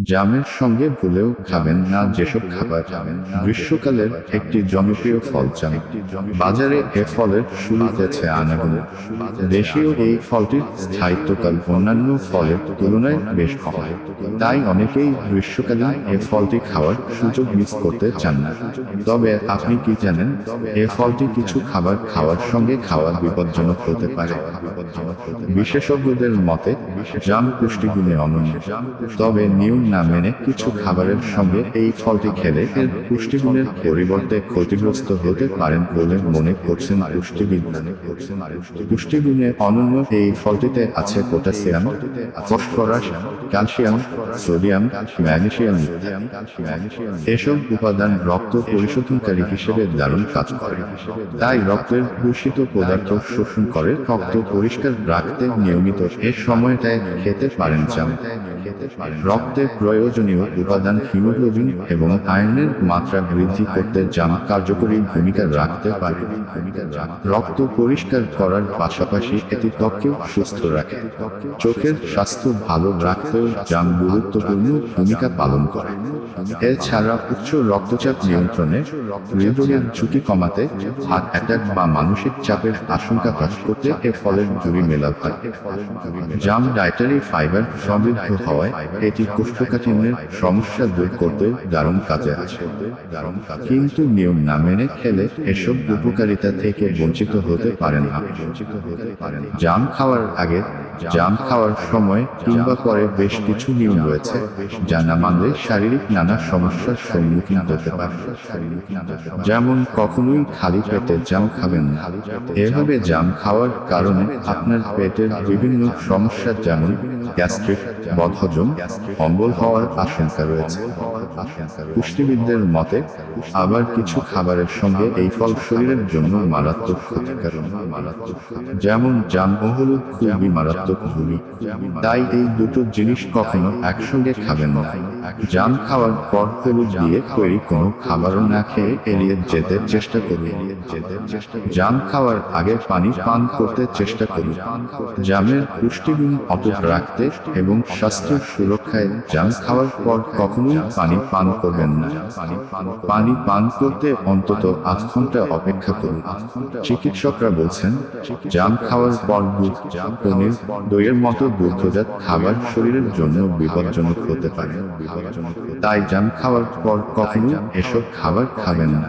জামের সঙ্গে ভুলেও খাবেন না যেসব খাবার গ্রীষ্মকালের একটি জনপ্রিয় ফল জাম। বাজারে এ ফলের শুরুতেছে আনাগুলো দেশীয় এই ফলটির স্থায়িত্বকাল অন্যান্য ফলের তুলনায় বেশ কম। তাই অনেকেই গ্রীষ্মকালীন এ ফলটি খাওয়ার সুযোগ মিস করতে চান না। তবে আপনি কি জানেন এ ফলটি কিছু খাবার খাওয়ার সঙ্গে খাওয়া বিপজ্জনক হতে পারে। বিশেষজ্ঞদের মতে জাম পুষ্টিগুণে অনন্য। তবে নিয়ম না মেনে কিছু খাবারের সঙ্গে এই ফলটি খেলে এর পুষ্টিগুণের পরিবর্তে ক্ষতিগ্রস্ত হতে পারেন বলে মনে করছেন পুষ্টিবিদরা। পুষ্টিগুণে অনন্য এই ফলটিতে আছে potassium, phosphorus, calcium, sodium, magnesium. ইত্যাদি। এসব উপাদান রক্ত পরিশোধনকারী হিসেবে দারুণ কাজ করে। তাই রক্তের দূষিত পদার্থ শোষণ করে রক্ত পরিষ্কার রাখতে নিয়মিত এ সময়টায় খেতে পারেন জাম রক্তে প্রয়োজনীয় উপাদান হিমোগ্লোবিন এবং আয়নের মাত্রা বৃদ্ধি করতে জাম কার্যকরী ভূমিকা রাখতে পারে। রক্ত পরিষ্কার করার পাশাপাশি এটি ত্বককেও সুস্থ রাখে। চোখের স্বাস্থ্য ভালো রাখতেও জাম গুরুত্বপূর্ণ ভূমিকা পালন করে। এছাড়া উচ্চ রক্তচাপ নিয়ন্ত্রণে হৃদরোগের ঝুঁকি কমাতে হার্ট অ্যাটাক বা মানসিক চাপের আশঙ্কা হ্রাস করতে এ ফলের জুড়ি মেলা হয়। জাম ডায়েটারি ফাইবার সমৃদ্ধ হওয়ায় এটি কোষ্ঠকাঠিন্যের সমস্যা দূর করতে দারুণ কাজে আছে কিন্তু নিয়ম না মেনে খেলে এসব উপকারিতা থেকে বঞ্চিত হতে পারেন না। জাম খাওয়ার আগে জাম খাওয়ার সময় কিংবা পরে বেশ কিছু নিয়ম রয়েছে, যা না মানলে শারীরিক নানা সমস্যার সম্মুখীন হতে পারে। যেমন, কখনোই খালি পেটে জাম খাবেন না। এভাবে জাম খাওয়ার কারণে আপনার পেটের বিভিন্ন সমস্যা যেমন গ্যাস্ট্রিক, বদহজম, অম্বল হওয়ার আশঙ্কা রয়েছে। পুষ্টিবিদদের মতে, আবার কিছু খাবারের সঙ্গে এই ফল শরীরের জন্য মারাত্মক ক্ষতিকারক। যেমন, জাম ও হলুদ খুবই মারাত্মক। ভূমি তাই এই দুটো জিনিস কখনো একসঙ্গে খাবেন না। জাম খাওয়ার পর হলুদ দিয়ে তৈরি কোনো খাবারও না খেয়ে এড়িয়ে যেতে চেষ্টা করুন জাম খাওয়ার আগে পানি পান করতে চেষ্টা করি। জামের পুষ্টিগুণ অটুট রাখতে এবং স্বাস্থ্য সুরক্ষায় জাম খাওয়ার পর কখনোই পানি পান করবেন না। পানি পান করতে অন্তত আধ ঘণ্টা অপেক্ষা করুন। চিকিৎসকরা বলছেন জাম খাওয়ার পর দুধ, পনির, দইয়ের মতো দুগ্ধজাত খাবার শরীরের জন্য বিপজ্জনক হতে পারে। তাই জাম খাওয়ার পর কখনো এসব খাবার খাবেন না।